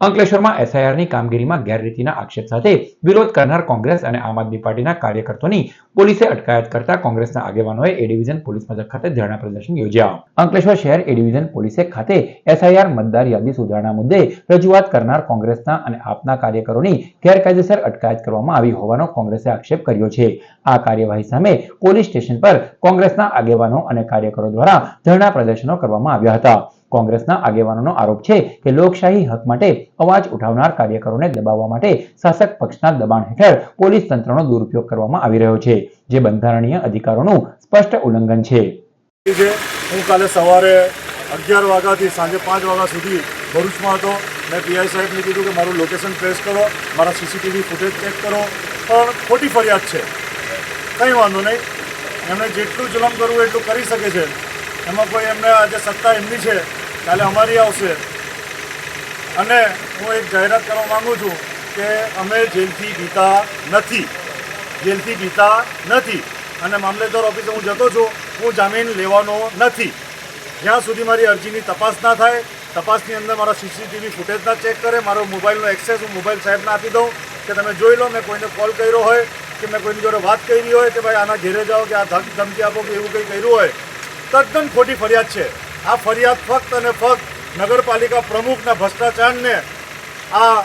અંકલેશ્વરમાં એસઆઈઆરની કામગીરીમાં ગેરરીતિના આક્ષેપ સાથે વિરોધ કરનાર કોંગ્રેસ અને આમ આદમી પાર્ટીના કાર્યકર્તાઓની પોલીસે અટકાયત કરતા કોંગ્રેસના આગેવાનોએ એ ડિવિઝન પોલીસ મથક ખાતે ધરણા પ્રદર્શન યોજ્યા. અંકલેશ્વર શહેર એ ડિવિઝન પોલીસે ખાતે એસઆઈઆર મતદાર યાદી સુધારણા મુદ્દે રજૂઆત કરનાર કોંગ્રેસના અને આપના કાર્યકરોની ગેરકાયદેસર અટકાયત કરવામાં આવી હોવાનો કોંગ્રેસે આક્ષેપ કર્યો છે. આ કાર્યવાહી સામે પોલીસ સ્ટેશન પર કોંગ્રેસના આગેવાનો અને કાર્યકરો દ્વારા ધરણા પ્રદર્શનો કરવામાં આવ્યા હતા. કોંગ્રેસના આગેવાનોનો આરોપ છે કે લોકશાહી હક માટે અવાજ ઉઠાવનાર કાર્યકરોને દબાવવા માટે શાસક પક્ષના દબાણ હેઠળ પોલીસ તંત્રનો દુરુપયોગ કરવામાં આવી રહ્યો છે, જે બંધારણીય અધિકારોનું સ્પષ્ટ ઉલ્લંઘન છે. હું કાલે સવારે અગિયાર વાગ્યાથી સાંજે પાંચ વાગ્યા સુધી ભરૂચમાં હતો. મેં પીઆઈ સાહેબને કીધું કે મારું લોકેશન ટ્રેસ કરો, મારા સીસીટીવી ફૂટેજ ચેક કરો. પણ ખોટી ફરિયાદ છે. કંઈ વાંધો નહીં. એમણે જેટલું જુલમ કરવું એટલું કરી શકે છે. એમાં કોઈ એમને આજે સત્તા એમની છે. કાલે અમારી આવશે. અને હું એક જાહેરાત કરવા માગું છું કે અમે જેલથી બીતા નથી. જેલથી બીતા નથી. અને મામલેદાર ઓફિસે હું જતો છું, હું જામીન લેવાનો નથી. જ્યાં સુધી મારી અરજીની તપાસ ના થાય, તપાસની અંદર મારા સીસીટીવી ફૂટેજના ચેક કરે, મારો મોબાઈલનો એક્સેસ હું મોબાઈલ સાહેબને આપી દઉં કે તમે જોઈ લો, મેં કોઈને કોલ કર્યો હોય કે મેં કોઈની જોડે વાત કરી હોય કે ભાઈ આના ઘેરે જાઓ કે આ ધમ ધમકી આપો કે એવું કંઈ કર્યું હોય. તદ્દન ખોટી ફરિયાદ છે. આ ફરિયાદ ફક્ત અને ફક્ત નગરપાલિકા પ્રમુખના ભ્રષ્ટાચારને આ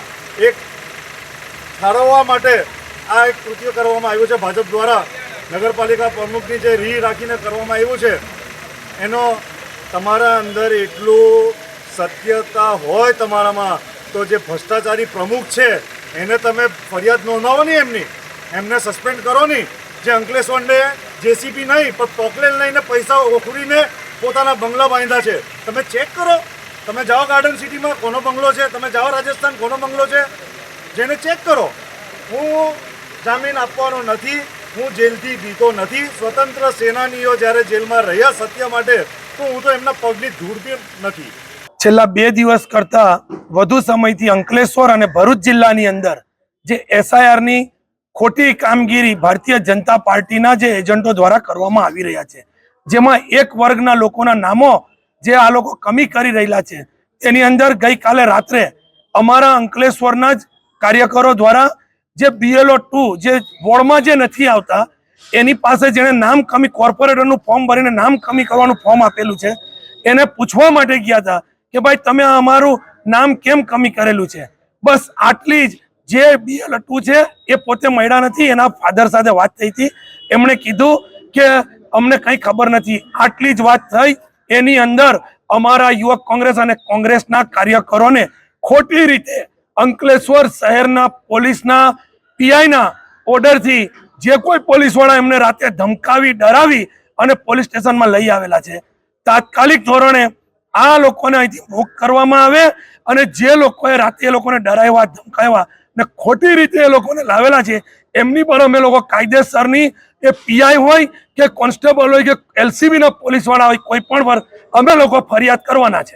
એક ઠારવવા માટે આ એક કૃત્ય કરવામાં આવ્યું છે. ભાજપ દ્વારા નગરપાલિકા પ્રમુખની જે રી રાખીને કરવામાં આવ્યું છે, એનો તમારા અંદર એટલું સત્યતા હોય તમારામાં તો જે ભ્રષ્ટાચારી પ્રમુખ છે, એને તમે ફરિયાદ નોંધાવો નહીં એમની. એમને સસ્પેન્ડ કરો નહીં. જે અંકલેશ્વરને જેસીબી નહીં, પણ ટોકલેલ લઈને પૈસા ઓખડીને પોતાના બંગલા બાંધ્યા છે. તમે ચેક કરો. તમે જાઓ ગાર્ડન સિટીમાં કોનો બંગલો છે. તમે જાઓ રાજસ્થાન કોનો બંગલો છે. જેને ચેક કરો. હું જામીન આપવાનો નથી. હું જેલથી બીતો નથી. સ્વતંત્ર સેનાનીઓ જ્યારે જેલમાં રહ્યા સત્ય માટે, તો હું તો એમના પગની ધૂળતી નથી. છેલ્લા બે દિવસ કરતા વધુ સમયથી અંકલેશ્વર અને ભરૂચ જિલ્લાની અંદર જે એસઆઈઆરની ખોટી કામગીરી ભારતીય જનતા પાર્ટીના જે એજન્ટો દ્વારા કરવામાં આવી રહ્યા છે. જેમાં એક વર્ગના લોકોના નામો જે આ લોકો કમી કરી રહેલા છે. તેની અંદર ગઈકાલે રાત્રે અમારા અંકલેશ્વરના જ કાર્યકરો દ્વારા જે બીએલઓ ટુ જે વોર્ડમાં જે નથી આવતા, એની પાસે જેણે નામ કમી, કોર્પોરેટરનું ફોર્મ ભરીને નામ કમી કરવાનું ફોર્મ આપેલું છે. એને પૂછવા માટે ગયા હતા કે ભાઈ, તમે અમારું નામ કેમ કમી કરેલું છે? બસ આટલી જ જે બીએલ ટુ છે, એ પોતે મળ્યા નથી. એના ફાધર સાથે વાત થઈ હતી. એમણે કીધું કે અમને કંઈ ખબર નથી. આટલી જ વાત થઈ. એની અંદર અમારા યુવક કોંગ્રેસ અને કોંગ્રેસના કાર્યકરોને ખોટી રીતે અંકલેશ્વર શહેરના પોલીસના પીઆઈના ઓર્ડરથી જે કોઈ પોલીસવાળા એમને રાતે ધમકાવી, ડરાવી અને પોલીસ સ્ટેશનમાં લઈ આવેલા છે. તાત્કાલિક ધોરણે આ લોકોને અહીંથી મુક્ત કરવામાં આવે અને જે લોકોએ રાતે એ લોકોને ડરાવ્યા, ધમકાવ્યા ને ખોટી રીતે એ લોકોને લાવેલા છે. એમની પણ અમે લોકો કાયદેસરની એ પીઆઈ હોય કે કોન્સ્ટેબલ હોય કે એલસીબીના પોલીસવાળા હોય કોઈ પણ પર અમે લોકો ફરિયાદ કરવાના છે.